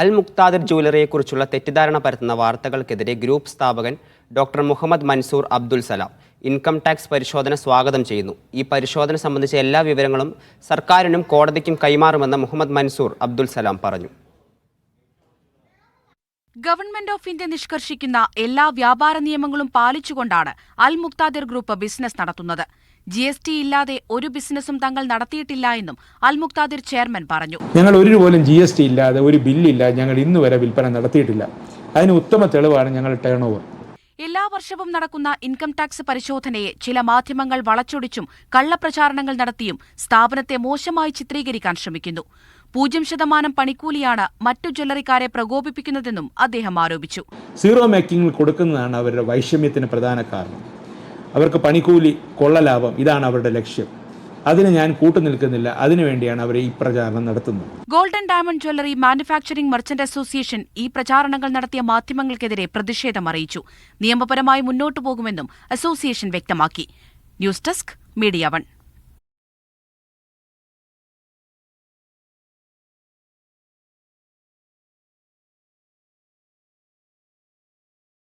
അൽ മുക്താദിർ ജ്വല്ലറിയെക്കുറിച്ചുള്ള തെറ്റിദ്ധാരണ പരത്തുന്ന വാർത്തകൾക്കെതിരെ ഗ്രൂപ്പ് സ്ഥാപകൻ doctor Muhammad Mansoor Abdul Salam income tax പരിശോധന സ്വാഗതം ചെയ്യുന്നു. ഈ പരിശോധന സംബന്ധിച്ച എല്ലാ വിവരങ്ങളും സർക്കാരിനും കോടതിക്കും കൈമാറുമെന്ന് മുഹമ്മദ് മൻസൂർ അബ്ദുൽ സലാം പറഞ്ഞു. ഗവൺമെന്റ് ഓഫ് ഇന്ത്യ നിഷ്കർഷിക്കുന്ന എല്ലാ വ്യാപാര നിയമങ്ങളും പാലിച്ചുകൊണ്ടാണ് അൽ മുക്താദിർ ഗ്രൂപ്പ് ബിസിനസ് നടത്തുന്നത്. ജി എസ് ടി ഇല്ലാതെ ഒരു ബിസിനസ്സും തങ്ങൾ നടത്തിയിട്ടില്ല എന്നും അൽ മുക്താദിർ ചെയർമാൻ പറഞ്ഞു. ഞങ്ങൾ ഒരു പോലും ജി എസ് ടി ഇല്ലാതെ ഒരു ബില്ലില്ലാതെ ഞങ്ങൾ ഇന്ന് വരെ വിൽപ്പന നടത്തിയിട്ടില്ല. അതിന് ഉത്തമ തെളിവാണ് ഞങ്ങൾ ടേൺ ഓവർ എല്ലാ വർഷവും നടക്കുന്ന ഇൻകം ടാക്സ് പരിശോധനയെ ചില മാധ്യമങ്ങൾ വളച്ചൊടിച്ചും കള്ളപ്രചാരണങ്ങൾ നടത്തിയും സ്ഥാപനത്തെ മോശമായി ചിത്രീകരിക്കാൻ ശ്രമിക്കുന്നു. പൂജ്യം ശതമാനം പണിക്കൂലിയാണ് മറ്റു ജ്വല്ലറിക്കാരെ പ്രകോപിപ്പിക്കുന്നതെന്നും അദ്ദേഹം ആരോപിച്ചു. സീറോ മേക്കിങ്ങിൽ കൊടുക്കുന്നതാണ് അവരുടെ വൈഷമ്യത്തിന് പ്രധാന കാരണം. അവർക്ക് പണിക്കൂലി കൊള്ളലാഭം ഇതാണ് അവരുടെ ലക്ഷ്യം. അതിന് ഞാൻ കൂട്ടുനിൽക്കുന്നില്ല അതിനുവേണ്ടിയാണ് അവർ ഈ പ്രചാരണം നടത്തുന്നത്. Golden diamond jewellery manufacturing merchant association ഈ പ്രചാരണങ്ങൾ നടത്തിയ മാധ്യമങ്ങൾക്കെതിരെ പ്രതിഷേധം അറിയിച്ചു. നിയമപരമായി മുന്നോട്ടു പോകുമെന്നും അസോസിയേഷൻ വ്യക്തമാക്കി. News desk media one.